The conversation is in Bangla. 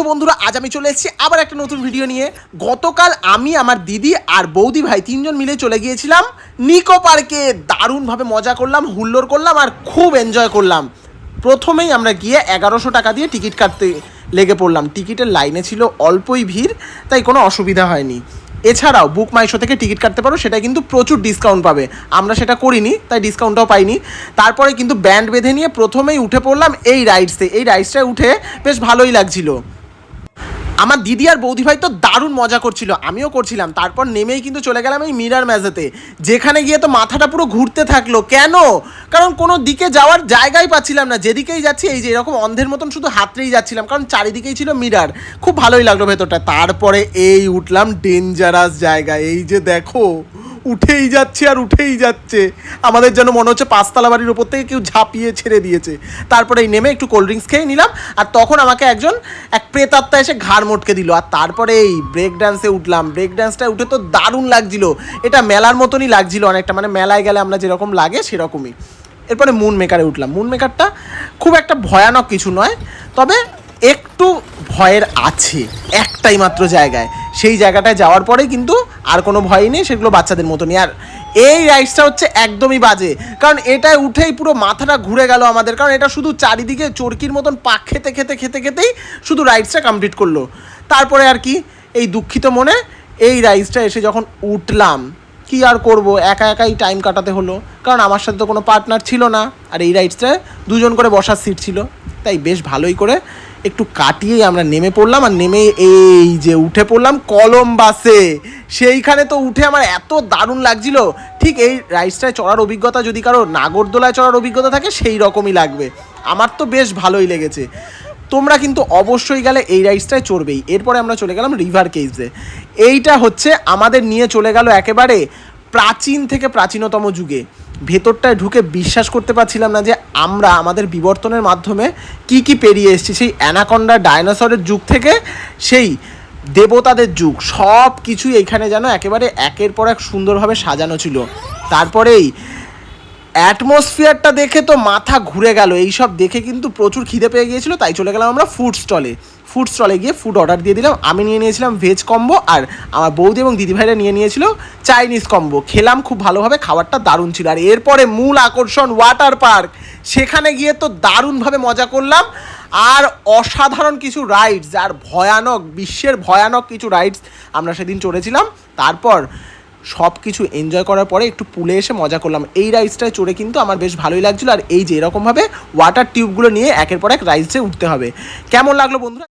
বন্ধুরা, আজ আমি চলে এসেছি আবার একটা নতুন ভিডিও নিয়ে। গতকাল আমি, আমার দিদি আর বৌদি ভাই তিনজন মিলে চলে গিয়েছিলাম নিকো পার্কে। দারুণভাবে মজা করলাম, হুল্লোড় করলাম আর খুব এনজয় করলাম। প্রথমেই আমরা গিয়ে এগারোশো টাকা দিয়ে টিকিট কাটতে লেগে পড়লাম। টিকিটের লাইনে ছিল অল্পই ভিড়, তাই কোনো অসুবিধা হয়নি। এছাড়াও বুক মাইশো থেকে টিকিট কাটতে পারো সেটা কিন্তু প্রচুর ডিসকাউন্ট পাবে। আমরা সেটা করিনি, তাই ডিসকাউন্টটাও পাইনি। তারপরে কিন্তু ব্যান্ড বেঁধে নিয়ে প্রথমেই উঠে পড়লাম এই রাইডসে এই রাইডসটায় উঠে বেশ ভালোই লাগছিল। আমার দিদি আর বৌদি ভাই তো দারুণ মজা করছিল, আমিও করছিলাম। তারপর নেমেই কিন্তু চলে গেলাম এই মিরার ম্যাজেতে যেখানে গিয়ে তো মাথাটা পুরো ঘুরতে থাকল। কেন? কারণ কোনো দিকে যাওয়ার জায়গাই পাচ্ছিলাম না, যেদিকেই যাচ্ছি এই যে এরকম অন্ধের মতন শুধু হাতড়েই যাচ্ছিলাম, কারণ চারিদিকেই ছিল মিরার। খুব ভালোই লাগল ভেতরটা। তারপরে এই উঠলাম ডেঞ্জারাস জায়গা এই যে দেখো উঠেই যাচ্ছে আর উঠেই যাচ্ছে। আমাদের যেন মনে হচ্ছে পাঁচতলা বাড়ির ওপর থেকে কেউ ঝাঁপিয়ে ছেড়ে দিয়েছে। তারপরে এই নেমে একটু কোল্ড ড্রিঙ্কস খেয়ে নিলাম আর তখন আমাকে একজন, এক প্রেতাত্মা এসে ঘাড় মোটকে দিল। আর তারপরে এই ব্রেক ডান্সে উঠলাম। ব্রেক ডান্সটা উঠে তো দারুণ লাগছিল। এটা মেলার মতনই লাগছিল অনেকটা। মানে মেলায় গেলে আমরা যেরকম লাগে সেরকমই। এরপরে মুন মেকারে উঠলাম। মুন মেকারটা খুব একটা ভয়ানক কিছু নয়, তবে একটু ভয়ের আছে। একটাই মাত্র জায়গায়। সেই জায়গাটায় যাওয়ার পরেই কিন্তু আর কোনো ভয় নেই, সেগুলো বাচ্চাদের মতনই। আর এই রাইডসটা হচ্ছে একদমই বাজে, কারণ এটায় উঠেই পুরো মাথাটা ঘুরে গেল আমাদের, কারণ এটা শুধু চারিদিকে চরকির মতন পাক খেতে খেতে খেতে, খেতেই শুধু রাইডসটা কমপ্লিট করল। তারপরে আর কি, এই দুঃখিত মনে এই রাইডসটা এসে যখন উঠলাম, কি আর করব? একা একাই টাইম কাটাতে হলো, কারণ আমার সাথে তো কোনো পার্টনার ছিল না, আর এই রাইডসটায় দুজন করে বসার সিট ছিল। তাই বেশ ভালোই করে একটু কাটিয়েই আমরা নেমে পড়লাম আর নেমে এই যে উঠে পড়লাম কলম্বাসে। সেইখানে তো উঠে আমার এত দারুণ লাগছিল। ঠিক এই রাইডসটায় চড়ার অভিজ্ঞতা যদি কারও নাগরদোলায় চড়ার অভিজ্ঞতা থাকে, সেই রকমই লাগবে। আমার তো বেশ ভালোই লেগেছে। তোমরা কিন্তু অবশ্যই গেলে এই রাইডসটায় চড়বেই। এরপরে আমরা চলে গেলাম রিভার কেভসে এইটা হচ্ছে আমাদের নিয়ে চলে গেল একেবারে প্রাচীন থেকে প্রাচীনতম যুগে ভেতরটায় ঢুকে বিশ্বাস করতে পারছিলাম না যে আমরা আমাদের বিবর্তনের মাধ্যমে কি কি পেরিয়ে এসেছি। সেই অ্যানাকন্ডা ডায়নোসরের যুগ থেকে সেই দেবতাদের যুগ, সব কিছুই এখানে যেন একেবারে একের পর এক সুন্দরভাবে সাজানো ছিল। তারপরেই অ্যাটমসফিয়ারটা দেখে তো মাথা ঘুরে গেল। এইসব দেখে কিন্তু প্রচুর খিদে পেয়ে গিয়েছিল, তাই চলে গেলাম আমরা ফুড স্টলে ফুড স্টলে গিয়ে ফুড অর্ডার দিয়ে দিলাম। আমি নিয়ে নিয়েছিলাম ভেজ কম্বো আর আমার বৌদি এবং দিদিভাইরা নিয়ে নিয়েছিল চাইনিজ কম্বো খেলাম খুব ভালোভাবে, খাবারটা দারুণ ছিল। আর এরপরে মূল আকর্ষণ ওয়াটার পার্ক সেখানে গিয়ে তো দারুণভাবে মজা করলাম। আর অসাধারণ কিছু রাইডস আর ভয়ানক, বিশ্বের ভয়ানক কিছু রাইডস আমরা সেদিন চড়েছিলাম। তারপর সব কিছু এনজয় করার পরে একটু পুলে এসে মজা করলাম। এই রাইডসটায় চড়ে কিন্তু আমার বেশ ভালোই লাগছিল। আর এই যে এরকমভাবে ওয়াটার টিউবগুলো নিয়ে একের পর এক রাইডসে উঠতে হবে। কেমন লাগল বন্ধুরা?